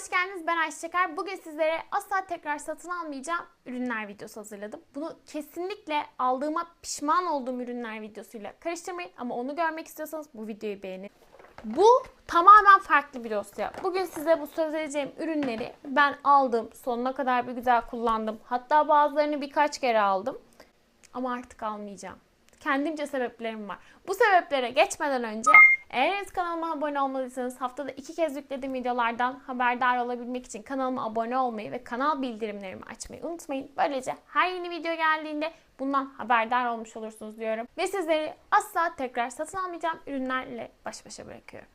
hoş geldiniz. Ben Ayşe Çeker. Bugün sizlere asla tekrar satın almayacağım ürünler videosu hazırladım. Bunu kesinlikle aldığıma pişman olduğum ürünler videosuyla karıştırmayın. Ama onu görmek istiyorsanız bu videoyu beğenin. Bu tamamen farklı bir dosya. Bugün size bu söz vereceğim ürünleri ben aldım. Sonuna kadar bir güzel kullandım. Hatta bazılarını birkaç kere aldım. Ama artık almayacağım. Kendimce sebeplerim var. Bu sebeplere geçmeden önce eğer kanalıma abone olmadıysanız haftada iki kez yüklediğim videolardan haberdar olabilmek için kanalıma abone olmayı ve kanal bildirimlerimi açmayı unutmayın. Böylece her yeni video geldiğinde bundan haberdar olmuş olursunuz diyorum. Ve sizleri asla tekrar satın almayacağım ürünlerle baş başa bırakıyorum.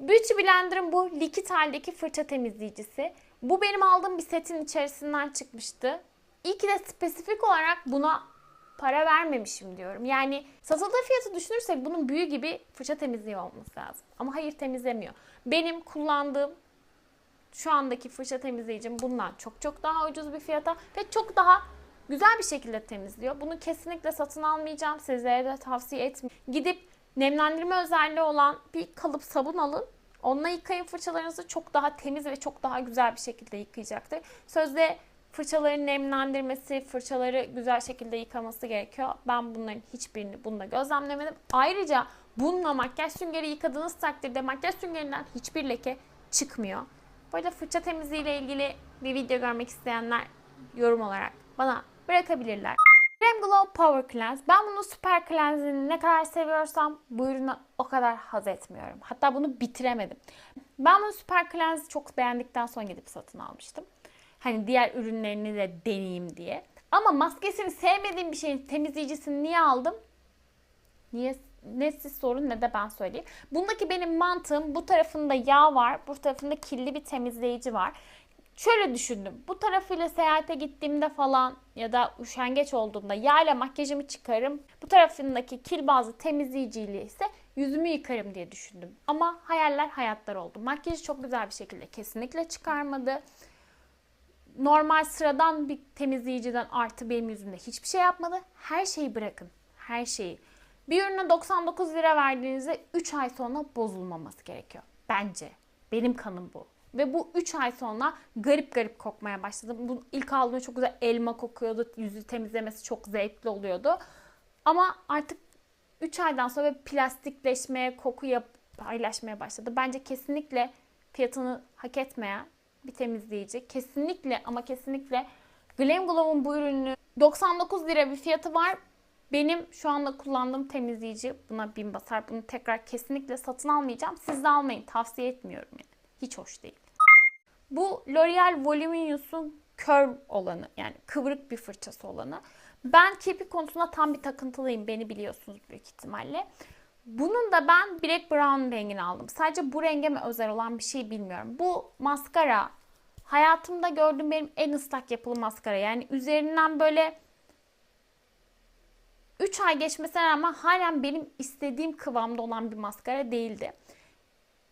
Beauty Blender'ın bu likit haldeki fırça temizleyicisi. Bu benim aldığım bir setin içerisinden çıkmıştı. İyi ki de spesifik olarak buna para vermemişim diyorum. Yani satıldığı fiyatı düşünürsek bunun büyü gibi fırça temizliği olması lazım. Ama hayır temizlemiyor. Benim kullandığım şu andaki fırça temizleyicim bundan çok çok daha ucuz bir fiyata ve çok daha güzel bir şekilde temizliyor. Bunu kesinlikle satın almayacağım. Sizlere de tavsiye etmiyorum. Gidip nemlendirme özelliği olan bir kalıp sabun alın. Onunla yıkayın fırçalarınızı çok daha temiz ve çok daha güzel bir şekilde yıkayacaktır. Sözde fırçaları nemlendirmesi, fırçaları güzel şekilde yıkaması gerekiyor. Ben bunların hiçbirini bunda gözlemlemedim. Ayrıca bununla makyaj süngeri yıkadığınız takdirde makyaj süngerinden hiçbir leke çıkmıyor. Böyle fırça temizliği ile ilgili bir video görmek isteyenler yorum olarak bana bırakabilirler. Krem Glow Power Cleanse. Ben bunu Super Cleanse'ini ne kadar seviyorsam bu ürünü o kadar haz etmiyorum. Hatta bunu bitiremedim. Ben bunu Super Cleanse'i çok beğendikten sonra gidip satın almıştım. Hani diğer ürünlerini de deneyeyim diye. Ama maskesini sevmediğim bir şeyin temizleyicisini niye aldım? Niye ne siz sorun ne de ben söyleyeyim. Bundaki benim mantığım bu tarafında yağ var, bu tarafında kirli bir temizleyici var. Şöyle düşündüm. Bu tarafıyla seyahate gittiğimde falan ya da üşengeç olduğumda yağ ile makyajımı çıkarım. Bu tarafındaki kil bazlı temizleyiciyle ise yüzümü yıkarım diye düşündüm. Ama hayaller hayatlar oldu. Makyajı çok güzel bir şekilde kesinlikle çıkarmadı normal sıradan bir temizleyiciden artı benim yüzümde hiçbir şey yapmadı. Her şeyi bırakın. Her şeyi. Bir ürüne 99 lira verdiğinizde 3 ay sonra bozulmaması gerekiyor. Bence. Benim kanım bu. Ve bu 3 ay sonra garip garip kokmaya başladı. Bu ilk aldığımda çok güzel elma kokuyordu. Yüzü temizlemesi çok zevkli oluyordu. Ama artık 3 aydan sonra plastikleşmeye, koku yap paylaşmaya başladı. Bence kesinlikle fiyatını hak etmeyen bir temizleyici. Kesinlikle ama kesinlikle Glam Glow'un bu ürünü 99 lira bir fiyatı var. Benim şu anda kullandığım temizleyici buna bin basar. Bunu tekrar kesinlikle satın almayacağım. Siz de almayın. Tavsiye etmiyorum yani. Hiç hoş değil. Bu L'Oreal Voluminous'un curve olanı yani kıvrık bir fırçası olanı. Ben kirpik konusunda tam bir takıntılıyım. Beni biliyorsunuz büyük ihtimalle. Bunun da ben Black Brown rengini aldım. Sadece bu renge mi özel olan bir şey bilmiyorum. Bu maskara hayatımda gördüğüm benim en ıslak yapılı maskara. Yani üzerinden böyle 3 ay geçmesine rağmen halen benim istediğim kıvamda olan bir maskara değildi.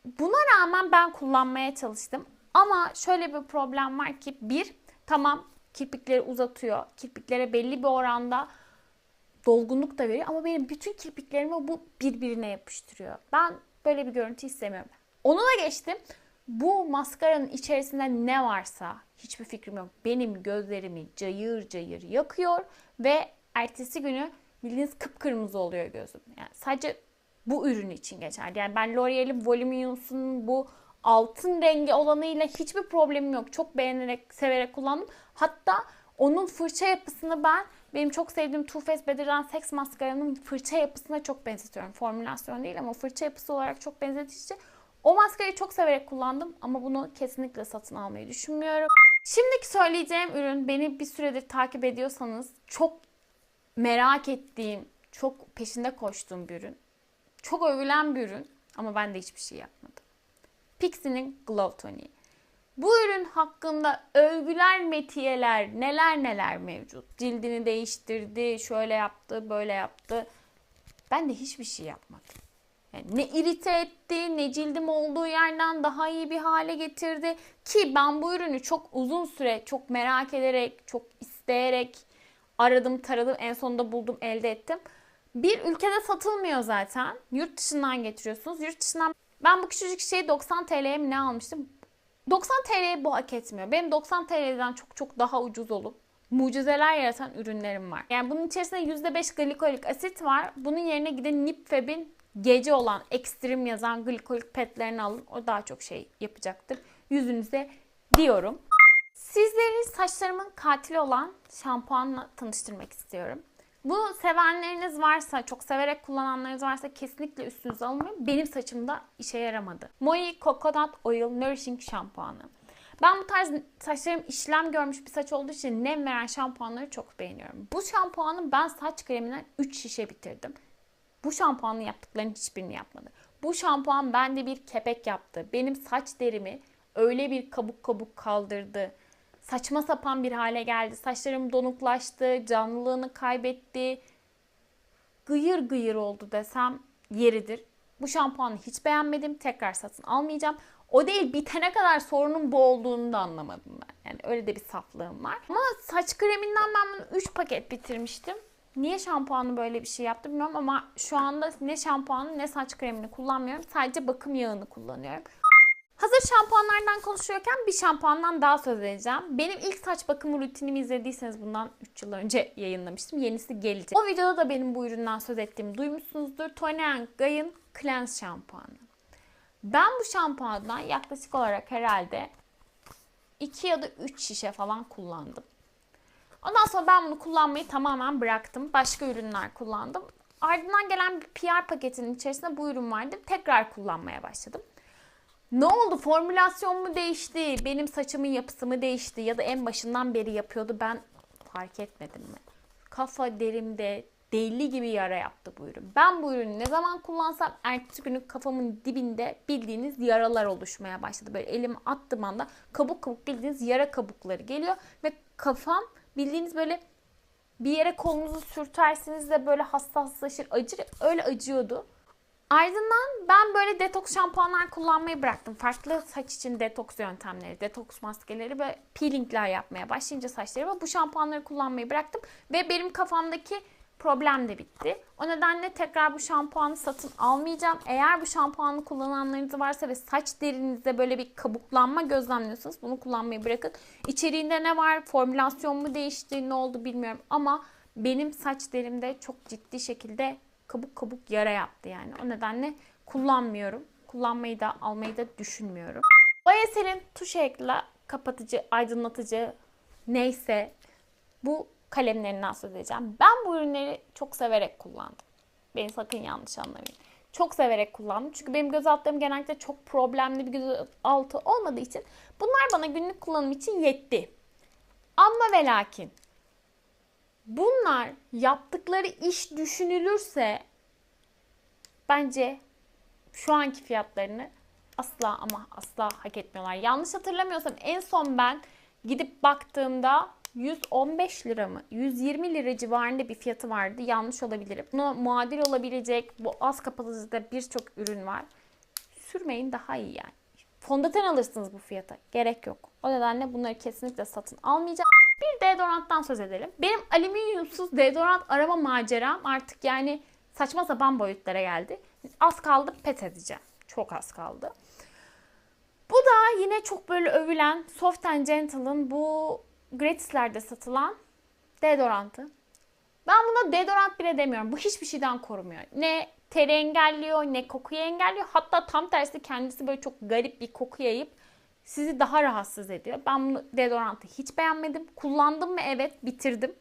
Buna rağmen ben kullanmaya çalıştım. Ama şöyle bir problem var ki bir tamam kirpikleri uzatıyor. Kirpiklere belli bir oranda dolgunluk da veriyor ama benim bütün kirpiklerimi bu birbirine yapıştırıyor. Ben böyle bir görüntü istemiyorum. Onu da geçtim. Bu maskaranın içerisinde ne varsa hiçbir fikrim yok. Benim gözlerimi cayır cayır yakıyor ve ertesi günü bildiğiniz kıpkırmızı oluyor gözüm. Yani sadece bu ürün için geçerli. Yani ben L'Oreal'in Voluminous'un bu altın rengi olanıyla hiçbir problemim yok. Çok beğenerek, severek kullandım. Hatta onun fırça yapısını ben benim çok sevdiğim Too Faced Better Sex maskaranın fırça yapısına çok benzetiyorum. Formülasyon değil ama fırça yapısı olarak çok benzetici. O maskarayı çok severek kullandım ama bunu kesinlikle satın almayı düşünmüyorum. Şimdiki söyleyeceğim ürün beni bir süredir takip ediyorsanız çok merak ettiğim, çok peşinde koştuğum bir ürün. Çok övülen bir ürün ama ben de hiçbir şey yapmadım. Pixie'nin Glow Tonic. Bu ürün hakkında övgüler, metiyeler, neler neler mevcut. Cildini değiştirdi, şöyle yaptı, böyle yaptı. Ben de hiçbir şey yapmadım. Yani ne irite etti, ne cildim olduğu yerden daha iyi bir hale getirdi. Ki ben bu ürünü çok uzun süre, çok merak ederek, çok isteyerek aradım, taradım, en sonunda buldum, elde ettim. Bir ülkede satılmıyor zaten. Yurt dışından getiriyorsunuz. Yurt dışından ben bu küçücük şeyi 90 TL'ye mi ne almıştım? 90 TL'ye bu hak etmiyor. Benim 90 TL'den çok çok daha ucuz olup mucizeler yaratan ürünlerim var. Yani bunun içerisinde %5 glikolik asit var. Bunun yerine gidin Nipfeb'in gece olan ekstrem yazan glikolik petlerini alın. O daha çok şey yapacaktır yüzünüze diyorum. Sizleri saçlarımın katili olan şampuanla tanıştırmak istiyorum. Bu sevenleriniz varsa, çok severek kullananlarınız varsa kesinlikle üstünüze alınmıyor. Benim saçımda işe yaramadı. Moi Coconut Oil Nourishing Şampuanı. Ben bu tarz saçlarım işlem görmüş bir saç olduğu için nem veren şampuanları çok beğeniyorum. Bu şampuanı ben saç kreminden 3 şişe bitirdim. Bu şampuanın yaptıklarının hiçbirini yapmadı. Bu şampuan bende bir kepek yaptı. Benim saç derimi öyle bir kabuk kabuk kaldırdı. Saçma sapan bir hale geldi. Saçlarım donuklaştı, canlılığını kaybetti. Gıyır gıyır oldu desem yeridir. Bu şampuanı hiç beğenmedim. Tekrar satın almayacağım. O değil bitene kadar sorunun bu olduğunu da anlamadım ben. Yani öyle de bir saflığım var. Ama saç kreminden ben bunu 3 paket bitirmiştim. Niye şampuanı böyle bir şey yaptı bilmiyorum ama şu anda ne şampuanı ne saç kremini kullanmıyorum. Sadece bakım yağını kullanıyorum. Hazır şampuanlardan konuşuyorken bir şampuandan daha söz edeceğim. Benim ilk saç bakımı rutinimi izlediyseniz bundan 3 yıl önce yayınlamıştım. Yenisi gelecek. O videoda da benim bu üründen söz ettiğimi duymuşsunuzdur. Tony Guy'ın Cleanse şampuanı. Ben bu şampuandan yaklaşık olarak herhalde 2 ya da 3 şişe falan kullandım. Ondan sonra ben bunu kullanmayı tamamen bıraktım. Başka ürünler kullandım. Ardından gelen bir PR paketinin içerisinde bu ürün vardı. Tekrar kullanmaya başladım. Ne oldu? Formülasyon mu değişti? Benim saçımın yapısı mı değişti? Ya da en başından beri yapıyordu. Ben fark etmedim mi? Kafa derimde deli gibi yara yaptı bu ürün. Ben bu ürünü ne zaman kullansam ertesi günü kafamın dibinde bildiğiniz yaralar oluşmaya başladı. Böyle elimi attığım anda kabuk kabuk bildiğiniz yara kabukları geliyor ve kafam bildiğiniz böyle bir yere kolunuzu sürtersiniz de böyle hassaslaşır, acır. Öyle acıyordu. Ardından ben böyle detoks şampuanlar kullanmayı bıraktım. Farklı saç için detoks yöntemleri, detoks maskeleri ve peelingler yapmaya başlayınca saçlarıma bu şampuanları kullanmayı bıraktım. Ve benim kafamdaki problem de bitti. O nedenle tekrar bu şampuanı satın almayacağım. Eğer bu şampuanı kullananlarınız varsa ve saç derinizde böyle bir kabuklanma gözlemliyorsanız bunu kullanmayı bırakın. İçeriğinde ne var, formülasyon mu değişti, ne oldu bilmiyorum ama benim saç derimde çok ciddi şekilde kabuk kabuk yara yaptı yani. O nedenle kullanmıyorum. Kullanmayı da almayı da düşünmüyorum. Bayesel'in tuş ekla kapatıcı, aydınlatıcı neyse bu kalemlerinden söz edeceğim. Ben bu ürünleri çok severek kullandım. Beni sakın yanlış anlamayın. Çok severek kullandım. Çünkü benim göz altlarım genellikle çok problemli bir göz altı olmadığı için bunlar bana günlük kullanım için yetti. Ama ve lakin bunlar yaptıkları iş düşünülürse bence şu anki fiyatlarını asla ama asla hak etmiyorlar. Yanlış hatırlamıyorsam en son ben gidip baktığımda 115 lira mı? 120 lira civarında bir fiyatı vardı. Yanlış olabilirim. Buna muadil olabilecek bu az kapatıcıda birçok ürün var. Sürmeyin daha iyi yani. Fondöten alırsınız bu fiyata. Gerek yok. O nedenle bunları kesinlikle satın almayacağım. Bir deodoranttan söz edelim. Benim alüminyumsuz deodorant arama maceram artık yani saçma sapan boyutlara geldi. Az kaldı pet edeceğim. Çok az kaldı. Bu da yine çok böyle övülen Soft and Gentle'ın bu gratislerde satılan deodorantı. Ben buna deodorant bile demiyorum. Bu hiçbir şeyden korumuyor. Ne teri engelliyor, ne kokuyu engelliyor. Hatta tam tersi kendisi böyle çok garip bir koku yayıp sizi daha rahatsız ediyor. Ben bunu deodorantı hiç beğenmedim. Kullandım mı? Evet, bitirdim.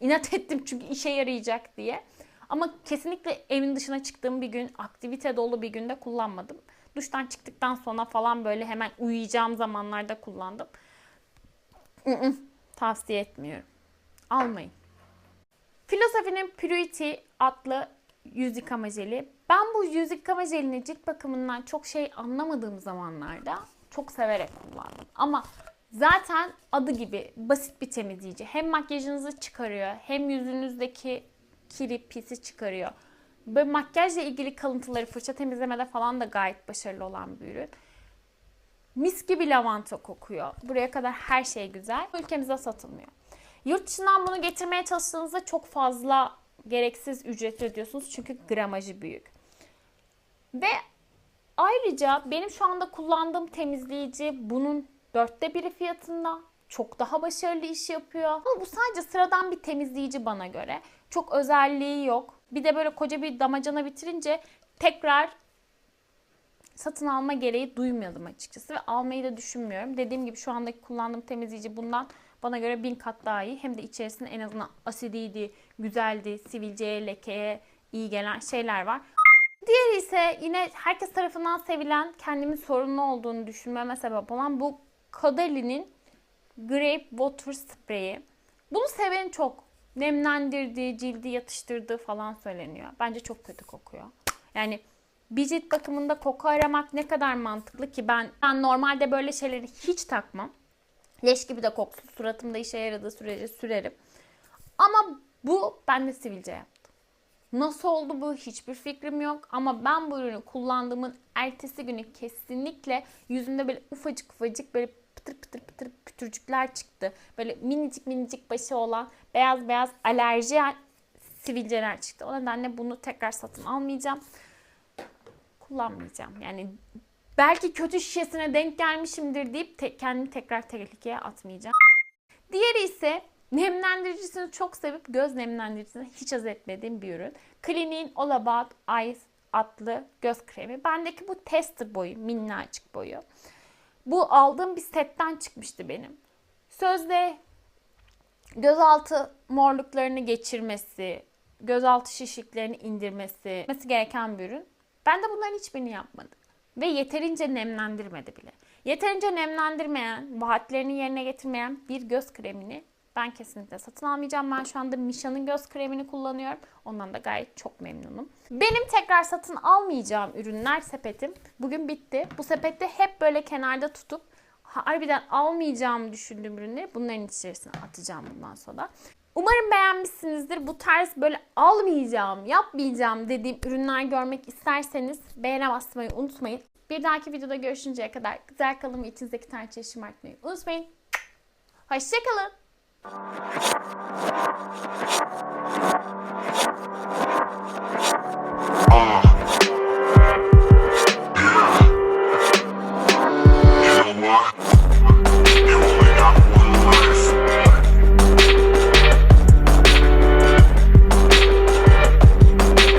İnat ettim çünkü işe yarayacak diye. Ama kesinlikle evin dışına çıktığım bir gün, aktivite dolu bir günde kullanmadım. Duştan çıktıktan sonra falan böyle hemen uyuyacağım zamanlarda kullandım. Tavsiye etmiyorum. Almayın. Filosofinin Purity adlı yüz yıkama jeli. Ben bu yüz yıkama jelini cilt bakımından çok şey anlamadığım zamanlarda çok severek kullandım. Ama zaten adı gibi basit bir temizleyici. Hem makyajınızı çıkarıyor hem yüzünüzdeki kiri pisi çıkarıyor. Böyle makyajla ilgili kalıntıları fırça temizlemede falan da gayet başarılı olan bir ürün. Mis gibi lavanta kokuyor. Buraya kadar her şey güzel. Ülkemizde satılmıyor. Yurt dışından bunu getirmeye çalıştığınızda çok fazla gereksiz ücret ödüyorsunuz. Çünkü gramajı büyük. Ve Ayrıca benim şu anda kullandığım temizleyici bunun dörtte biri fiyatında. Çok daha başarılı iş yapıyor. Ama bu sadece sıradan bir temizleyici bana göre. Çok özelliği yok. Bir de böyle koca bir damacana bitirince tekrar satın alma gereği duymuyordum açıkçası ve almayı da düşünmüyorum. Dediğim gibi şu andaki kullandığım temizleyici bundan bana göre bin kat daha iyi. Hem de içerisinde en azından asidiydi, güzeldi, sivilceye, lekeye iyi gelen şeyler var. Diğeri ise yine herkes tarafından sevilen, kendimin sorunlu olduğunu düşünmeme sebep olan bu Caudaly'nin Grape Water Spray'i. Bunu seven çok. Nemlendirdiği, cildi yatıştırdığı falan söyleniyor. Bence çok kötü kokuyor. Yani bir cilt bakımında koku aramak ne kadar mantıklı ki ben, ben normalde böyle şeyleri hiç takmam. Leş gibi de koksun. Suratımda işe yaradığı sürece sürerim. Ama bu bende sivilce yaptı. Nasıl oldu bu hiçbir fikrim yok. Ama ben bu ürünü kullandığımın ertesi günü kesinlikle yüzümde böyle ufacık ufacık böyle pıtır pıtır pıtır pütürcükler çıktı. Böyle minicik minicik başı olan beyaz beyaz alerji sivilceler çıktı. O nedenle bunu tekrar satın almayacağım. Kullanmayacağım. Yani belki kötü şişesine denk gelmişimdir deyip te- kendimi tekrar tehlikeye atmayacağım. Diğeri ise nemlendiricisini çok sevip göz nemlendiricisini hiç haz etmediğim bir ürün. Clinique'in All About Eyes adlı göz kremi. Bendeki bu tester boyu, minnacık boyu. Bu aldığım bir setten çıkmıştı benim. Sözde gözaltı morluklarını geçirmesi, gözaltı şişliklerini indirmesi, gereken bir ürün. Ben de bunların hiçbirini yapmadım. Ve yeterince nemlendirmedi bile. Yeterince nemlendirmeyen, vaatlerini yerine getirmeyen bir göz kremini ben kesinlikle satın almayacağım. Ben şu anda Misha'nın göz kremini kullanıyorum. Ondan da gayet çok memnunum. Benim tekrar satın almayacağım ürünler sepetim bugün bitti. Bu sepette hep böyle kenarda tutup harbiden almayacağımı düşündüğüm ürünleri bunların içerisine atacağım bundan sonra. Umarım beğenmişsinizdir. Bu tarz böyle almayacağım, yapmayacağım dediğim ürünler görmek isterseniz beğene basmayı unutmayın. Bir dahaki videoda görüşünceye kadar güzel kalın ve içinizdeki tarçayı şımartmayı unutmayın. Hoşçakalın. Know what?